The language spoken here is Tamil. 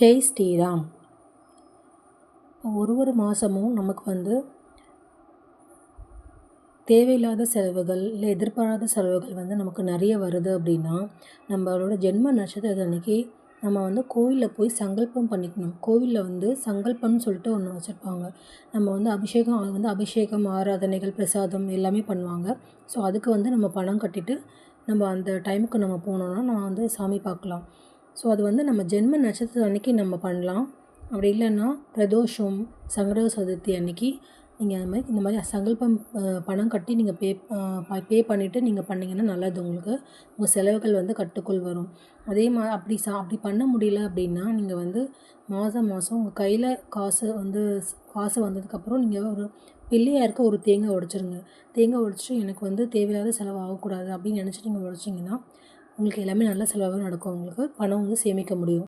ஜெய் ஸ்ரீராம். ஒரு ஒரு மாதமும் நமக்கு வந்து தேவையில்லாத செலவுகள் இல்லை எதிர்பாராத செலவுகள் வந்து நமக்கு நிறைய வருது அப்படின்னா நம்மளோட ஜென்ம நட்சத்திரத்து அன்னைக்கு நம்ம வந்து கோவிலில் போய் சங்கல்பம் பண்ணிக்கணும். கோவிலில் வந்து சங்கல்பம்னு சொல்லிட்டு ஒன்று வச்சுருப்பாங்க. நம்ம வந்து அபிஷேகம் அது வந்து அபிஷேகம் ஆராதனைகள் பிரசாதம் எல்லாமே பண்ணுவாங்க. ஸோ அதுக்கு வந்து நம்ம பணம் கட்டிட்டு நம்ம அந்த டைமுக்கு நம்ம போனோம்னா நம்ம வந்து சாமி பார்க்கலாம். ஸோ அது வந்து நம்ம ஜென்ம நட்சத்திரம் அன்றைக்கி நம்ம பண்ணலாம். அப்படி இல்லைன்னா பிரதோஷம் சங்கர சதுர்த்தி அன்னைக்கு நீங்கள் அது மாதிரி இந்த மாதிரி சங்கல்பம் பணம் கட்டி நீங்கள் பே பே பண்ணிவிட்டு நீங்கள் பண்ணிங்கன்னா நல்லது உங்களுக்கு. உங்கள் செலவுகள் வந்து கட்டுக்குள் வரும். அதே மா அப்படி சா அப்படி பண்ண முடியல அப்படின்னா நீங்கள் வந்து மாதம் மாதம் உங்கள் கையில் காசு வந்து காசு வந்ததுக்கப்புறம் நீங்கள் ஒரு பிள்ளையாருக்கு ஒரு தேங்காய் உடைச்சிருங்க. தேங்காய் உடைச்சிட்டு எனக்கு வந்து தேவையில்லாத செலவு ஆகக்கூடாது அப்படின்னு நினச்சிட்டு நீங்கள் உடைச்சிங்கன்னா உங்களுக்கு எல்லாமே நல்ல செலவாக நடக்கும். உங்களுக்கு பணம் வந்து சேமிக்க முடியும்.